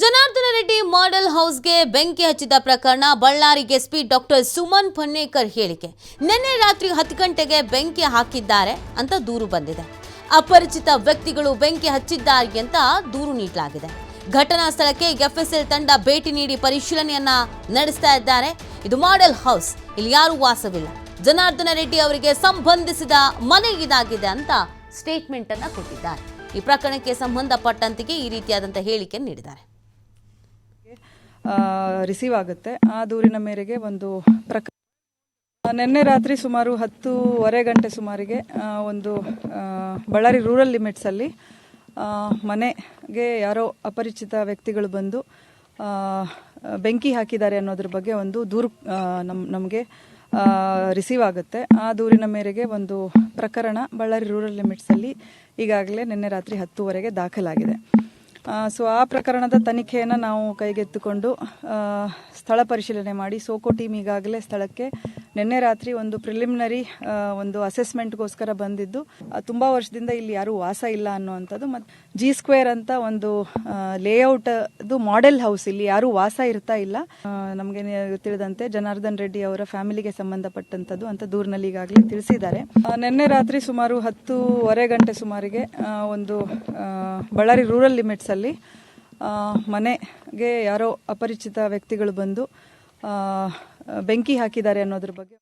Janardhana Reddy model ಹೌಸ್ಗೆ ಬೆಂಕಿ ಹಚ್ಚಿದ ಪ್ರಕರಣ ಬಳ್ಳಾರಿಗೆ ಎಸ್ಪಿ ಡಾಕ್ಟರ್ ಸುಮನ್ ಪನ್ನೇಕರ್ ಹೇಳಿಕೆ. ನಿನ್ನೆ ರಾತ್ರಿ ಹತ್ತು ಗಂಟೆಗೆ ಬೆಂಕಿ ಹಾಕಿದ್ದಾರೆ ಅಂತ ದೂರು ಬಂದಿದೆ. ಅಪರಿಚಿತ ವ್ಯಕ್ತಿಗಳು ಬೆಂಕಿ ಹಚ್ಚಿದ್ದಾರೆ ಅಂತ ದೂರು ನೀಡಲಾಗಿದೆ. ಘಟನಾ ಸ್ಥಳಕ್ಕೆ ಎಫ್ಎಸ್ಎಲ್ ತಂಡ ಭೇಟಿ ನೀಡಿ ಪರಿಶೀಲನೆಯನ್ನ ನಡೆಸ್ತಾ ಇದ್ದಾರೆ. ಇದು ಮಾಡೆಲ್ ಹೌಸ್ ಇಲ್ಲಿ ಯಾರೂ ವಾಸವಿಲ್ಲ. ಜನಾರ್ದನ ರೆಡ್ಡಿ ಅವರಿಗೆ ಸಂಬಂಧಿಸಿದ ಮನೆ ಇದಾಗಿದೆ ಅಂತ ಸ್ಟೇಟ್ಮೆಂಟ್ ಅನ್ನ ಕೊಟ್ಟಿದ್ದಾರೆ. ಈ ಪ್ರಕರಣಕ್ಕೆ ಸಂಬಂಧಪಟ್ಟಂತೆಯೇ ಈ ರೀತಿಯಾದಂತಹ ಹೇಳಿಕೆ ನೀಡಿದ್ದಾರೆ. ರಿಸೀವ್ ಆಗುತ್ತೆ. ಆ ದೂರಿನ ಮೇರೆಗೆ ಒಂದು ಪ್ರಕ ನಿನ್ನೆ ರಾತ್ರಿ ಸುಮಾರು ಹತ್ತೂವರೆ ಗಂಟೆ ಸುಮಾರಿಗೆ ಒಂದು ಬಳ್ಳಾರಿ ರೂರಲ್ ಲಿಮಿಟ್ಸಲ್ಲಿ ಮನೆಗೆ ಯಾರೋ ಅಪರಿಚಿತ ವ್ಯಕ್ತಿಗಳು ಬಂದು ಬೆಂಕಿ ಹಾಕಿದ್ದಾರೆ ಅನ್ನೋದ್ರ ಬಗ್ಗೆ ಒಂದು ದೂರು ನಮ್, ನಮಗೆ ರಿಸೀವ್ ಆಗುತ್ತೆ. ಆ ದೂರಿನ ಮೇರೆಗೆ ಒಂದು ಪ್ರಕರಣ ಬಳ್ಳಾರಿ ರೂರಲ್ ಲಿಮಿಟ್ಸಲ್ಲಿ ಈಗಾಗಲೇ ನಿನ್ನೆ ರಾತ್ರಿ ಹತ್ತುವರೆಗೆ ದಾಖಲಾಗಿದೆ. ಸೊ ಆ ಪ್ರಕರಣದ ತನಿಖೆಯನ್ನು ನಾವು ಕೈಗೆತ್ತಿಕೊಂಡು ಸ್ಥಳ ಪರಿಶೀಲನೆ ಮಾಡಿ ಸೋಕೋ ಟೀಮ್ ಈಗಾಗಲೇ ಸ್ಥಳಕ್ಕೆ ನಿನ್ನೆ ರಾತ್ರಿ ಒಂದು ಪ್ರಿಲಿಮಿನರಿ ಒಂದು ಅಸೆಸ್ಮೆಂಟ್ಗೋಸ್ಕರ ಬಂದಿದ್ದು. ತುಂಬಾ ವರ್ಷದಿಂದ ಇಲ್ಲಿ ಯಾರೂ ವಾಸ ಇಲ್ಲ ಅನ್ನುವಂಥದ್ದು. ಮತ್ತು ಜಿ ಸ್ಕ್ವೇರ್ ಅಂತ ಒಂದು ಲೇಔಟ್ ಮಾಡೆಲ್ ಹೌಸ್ ಇಲ್ಲಿ ಯಾರೂ ವಾಸ ಇರ್ತಾ ಇಲ್ಲ. ನಮಗೆ ತಿಳಿದಂತೆ ಜನಾರ್ದನ್ ರೆಡ್ಡಿ ಅವರ ಫ್ಯಾಮಿಲಿಗೆ ಸಂಬಂಧಪಟ್ಟಂಥದ್ದು ಅಂತ ದೂರಿನಲ್ಲಿ ಈಗಾಗಲೇ ತಿಳಿಸಿದ್ದಾರೆ. ನಿನ್ನೆ ರಾತ್ರಿ ಸುಮಾರು ಹತ್ತೂವರೆ ಗಂಟೆ ಸುಮಾರಿಗೆ ಒಂದು ಬಳ್ಳಾರಿ ರೂರಲ್ ಲಿಮಿಟ್ಸ್ ಅಲ್ಲಿ ಮನೆಗೆ ಯಾರೋ ಅಪರಿಚಿತ ವ್ಯಕ್ತಿಗಳು ಬಂದು ಬೆಂಕಿ ಹಾಕಿದ್ದಾರೆ ಅನ್ನೋದ್ರ ಬಗ್ಗೆ.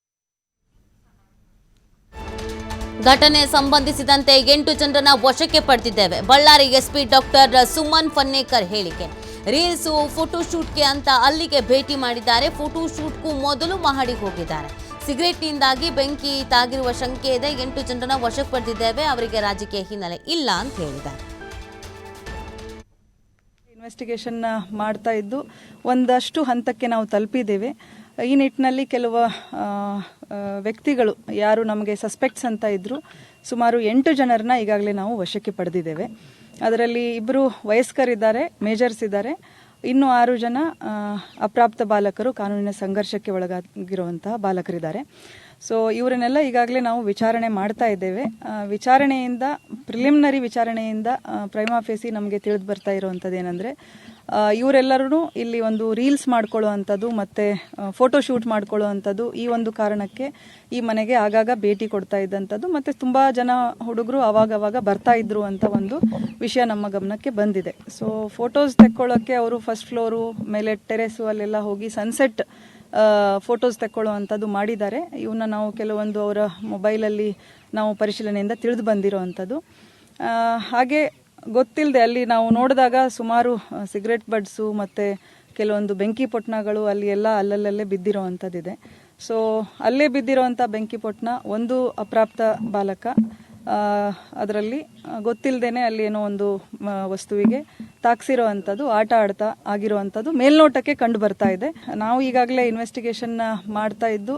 ಘಟನೆ ಸಂಬಂಧಿಸಿದಂತೆ ಎಂಟು ಜನರನ್ನ ವಶಕ್ಕೆ ಪಡೆದಿದ್ದೇವೆ. ಬಳ್ಳಾರಿ ಎಸ್ಪಿ ಡಾಕ್ಟರ್ ಸುಮನ್ ಫನ್ನೇಕರ್ ಹೇಳಿಕೆ. ರೀಲ್ಸು ಫೋಟೋಶೂಟ್ಗೆ ಅಂತ ಅಲ್ಲಿಗೆ ಭೇಟಿ ಮಾಡಿದ್ದಾರೆ. ಫೋಟೋಶೂಟ್ಗೂ ಮೊದಲು ಮಹಡಿ ಹೋಗಿದ್ದಾರೆ. ಸಿಗರೇಟ್ನಿಂದಾಗಿ ಬೆಂಕಿ ತಾಗಿರುವ ಶಂಕೆ ಇದೆ. ಎಂಟು ಜನರನ್ನ ವಶಕ್ಕೆ ಪಡೆದಿದ್ದೇವೆ. ಅವರಿಗೆ ರಾಜಕೀಯ ಹಿನ್ನೆಲೆ ಇಲ್ಲ ಅಂತ ಹೇಳಿದ್ದಾರೆ. ಇನ್ವೆಸ್ಟಿಗೇಷನ್ ಮಾಡ್ತಾ ಇದ್ದು ಒಂದಷ್ಟು ಹಂತಕ್ಕೆ ನಾವು ತಲುಪಿದ್ದೇವೆ. ಈ ನಿಟ್ಟಿನಲ್ಲಿ ಕೆಲವು ವ್ಯಕ್ತಿಗಳು ಯಾರು ನಮಗೆ ಸಸ್ಪೆಕ್ಟ್ಸ್ ಅಂತ ಇದ್ರು ಸುಮಾರು ಎಂಟು ಜನರನ್ನ ಈಗಾಗಲೇ ನಾವು ವಶಕ್ಕೆ ಪಡೆದಿದ್ದೇವೆ. ಅದರಲ್ಲಿ ಇಬ್ಬರು ವಯಸ್ಕರಿದ್ದಾರೆ, ಮೇಜರ್ಸ್ ಇದ್ದಾರೆ. ಇನ್ನು ಆರು ಜನ ಅಪ್ರಾಪ್ತ ಬಾಲಕರು ಕಾನೂನಿನ ಸಂಘರ್ಷಕ್ಕೆ ಒಳಗಾಗಿರುವಂತಹ ಬಾಲಕರಿದ್ದಾರೆ. ಸೊ ಇವರನ್ನೆಲ್ಲ ಈಗಾಗಲೇ ನಾವು ವಿಚಾರಣೆ ಮಾಡ್ತಾ ಇದ್ದೇವೆ. ವಿಚಾರಣೆಯಿಂದ ಪ್ರಿಲಿಮಿನರಿ ವಿಚಾರಣೆಯಿಂದ ಪ್ರೈಮಾಫೇಸಿ ನಮಗೆ ತಿಳಿದು ಬರ್ತಾ ಇರುವಂಥದ್ದು ಏನಂದರೆ ಇವರೆಲ್ಲರೂ ಇಲ್ಲಿ ಒಂದು ರೀಲ್ಸ್ ಮಾಡ್ಕೊಳ್ಳುವಂಥದ್ದು ಮತ್ತು ಫೋಟೋ ಶೂಟ್ ಮಾಡ್ಕೊಳ್ಳುವಂಥದ್ದು ಈ ಒಂದು ಕಾರಣಕ್ಕೆ ಈ ಮನೆಗೆ ಆಗಾಗ ಭೇಟಿ ಕೊಡ್ತಾ ಇದ್ದಂಥದ್ದು. ಮತ್ತು ತುಂಬ ಜನ ಹುಡುಗರು ಅವಾಗವಾಗ ಬರ್ತಾ ಇದ್ರು ಅಂತ ಒಂದು ವಿಷಯ ನಮ್ಮ ಗಮನಕ್ಕೆ ಬಂದಿದೆ. ಸೊ ಫೋಟೋಸ್ ತೆಕ್ಕೊಳ್ಳೋಕ್ಕೆ ಅವರು ಫಸ್ಟ್ ಫ್ಲೋರು ಮೇಲೆ ಟೆರೆಸು ಅಲ್ಲೆಲ್ಲ ಹೋಗಿ ಸನ್ಸೆಟ್ ಫೋಟೋಸ್ ತೆಕ್ಕೊಳ್ಳುವಂಥದ್ದು ಮಾಡಿದ್ದಾರೆ. ಇವನ್ನ ನಾವು ಕೆಲವೊಂದು ಅವರ ಮೊಬೈಲಲ್ಲಿ ನಾವು ಪರಿಶೀಲನೆಯಿಂದ ತಿಳಿದು ಬಂದಿರೋ ಅಂಥದ್ದು ಹಾಗೆ ಗೊತ್ತಿಲ್ಲದೆ ಅಲ್ಲಿ ನಾವು ನೋಡಿದಾಗ ಸುಮಾರು ಸಿಗರೆಟ್ ಬಡ್ಸು ಮತ್ತು ಕೆಲವೊಂದು ಬೆಂಕಿ ಪೊಟ್ಣಗಳು ಅಲ್ಲಿ ಎಲ್ಲ ಅಲ್ಲಲ್ಲೇ ಬಿದ್ದಿರೋ ಅಂಥದ್ದಿದೆ ಸೊ ಅಲ್ಲೇ ಬಿದ್ದಿರೋವಂಥ ಬೆಂಕಿ ಪೊಟ್ಣ ಒಂದು ಅಪ್ರಾಪ್ತ ಬಾಲಕ ಅದರಲ್ಲಿ ಗೊತ್ತಿಲ್ಲದೇನೆ ಅಲ್ಲಿ ಏನೋ ಒಂದು ವಸ್ತುವಿಗೆ ತಾಕ್ಸಿರೋ ಅಂಥದ್ದು ಆಟ ಆಡ್ತಾ ಆಗಿರೋ ಅಂಥದ್ದು ಮೇಲ್ನೋಟಕ್ಕೆ ಕಂಡು ಬರ್ತಾ ಇದೆ. ನಾವು ಈಗಾಗಲೇ ಇನ್ವೆಸ್ಟಿಗೇಷನ್ ಮಾಡ್ತಾ ಇದ್ದು